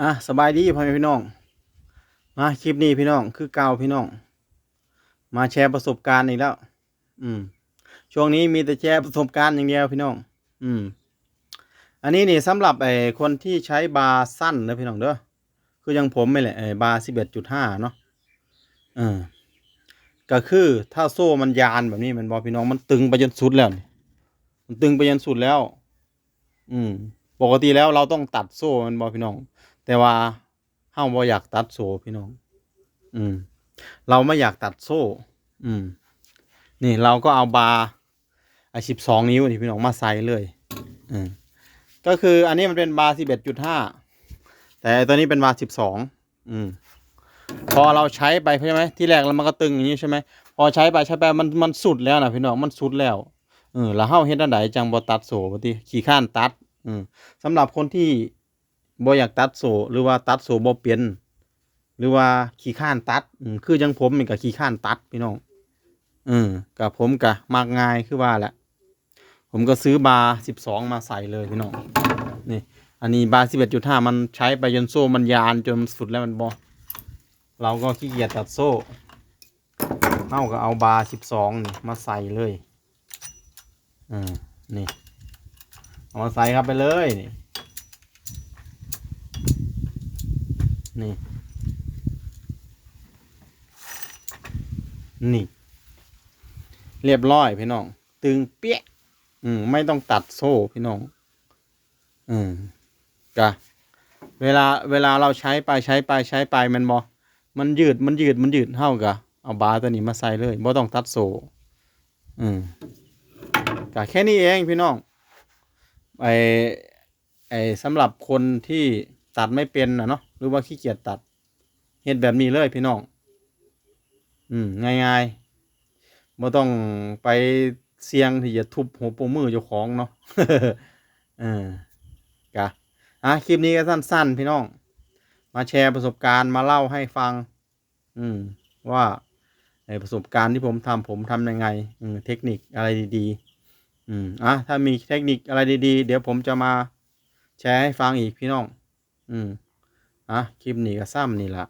อะสบายดีพ่อแม่พี่น้อง มาคลิปนี้พี่น้อง คือเก่าพี่น้อง มาแชร์ประสบการณ์อีกแล้ว อืม ช่วงนี้มีแต่แชร์ประสบการณ์อย่างเดียวพี่น้อง อืม อันนี้นี่สำหรับไอ้คนที่ใช้บาร์สั้นนะพี่น้องเด้อ คือยังผมไม่แหละไอ้บาร์สิบเอ็ดจุดห้าเนาะเออก็คือถ้าโซ่มันยานแบบนี้มันบอกพี่น้องมันตึงไปจนสุดแล้วมันตึงไปจนสุดแล้ว อืม ปกติแล้วเราต้องตัดโซ่มันบอกพี่น้อง แต่ว่าเฮาบ่อยากตัดโซ่พี่น้อง อืม เราไม่อยากตัดโซ่ อืม นี่เราก็เอาบาร์ไอสิบสองนิ้วนี่พี่น้องมาใส่เลยอืมก็คืออันนี้มันเป็นบาร์สิบเอ็ดจุดห้าแต่ตัวนี้เป็นบาร์สิบสองอืมพอเราใช้ไปใช่ไหมที่แรกแล้วมันก็ตึงอย่างนี้ใช่ไหมพอใช้ไปใช้ไปมันมันสุดแล้วนะพี่น้องมันสุดแล้วเออแล้วเฮาเฮ็ดอันใดจังบ่ตัดโซ่บ่ติขี้ข้านตัดอืมสำหรับคนที่ บ่อยากตัดโซ่หรือว่าตัดโซ่บ่เป็นหรือว่าขี้ข้านตัดคือจังผมนี่ก็ขี้ข้านตัดพี่น้องอืมกับผมก็มักง่ายคือว่าแหละ ผมก็ซื้อบาร์สิบสองมาใส่เลยพี่น้องนี่อันนี้บาร์สิบเอ็ดจุดห้ามันใช้ไปจนโซ่มันยานจนสุดแล้วมันบอเราก็ขี้เกียจตัดโซ่เาก็เอาบาร์สิบสองนี่มาใส่เลยอืมนี่เอามาใส่ครับไปเลยนี่ นี่ นี่ เรียบร้อยพี่น้อง ตึงเปี้ยอืมไม่ต้องตัดโซ่พี่น้อง อืมกะเวลาเวลาเราใช้ไปใช้ไปใช้ไปมันบอมันยืดมันยืดมันยืดเท่ากะเอาบาตัวนี้มาใส่เลยบ่ต้องตัดโซ่อืมกะแค่นี้เองพี่น้องไอไอสำหรับคนที่ ตัดไม่เป็นนะเนาะหรือว่าขี้เกียจตัดเฮ็ดแบบนี้เลยพี่น้อง อืมง่ายๆบ่ต้องไปเสี่ยงที่จะทุบหัวโปมือเจ้าของเนาะเออกะอะคลิปนี้ก็สั้น ๆ พี่น้อง มาแชร์ประสบการณ์มาเล่าให้ฟัง อืม ว่าไอประสบการณ์ที่ผมทำผมทำยังไง อืม เทคนิคอะไรดีๆ อืมอะถ้ามีเทคนิคอะไรดีๆ เดี๋ยวผมจะมาแชร์ให้ฟังอีกพี่น้อง อืมอะคลิปนี้ก็ซ้ำนี่ละ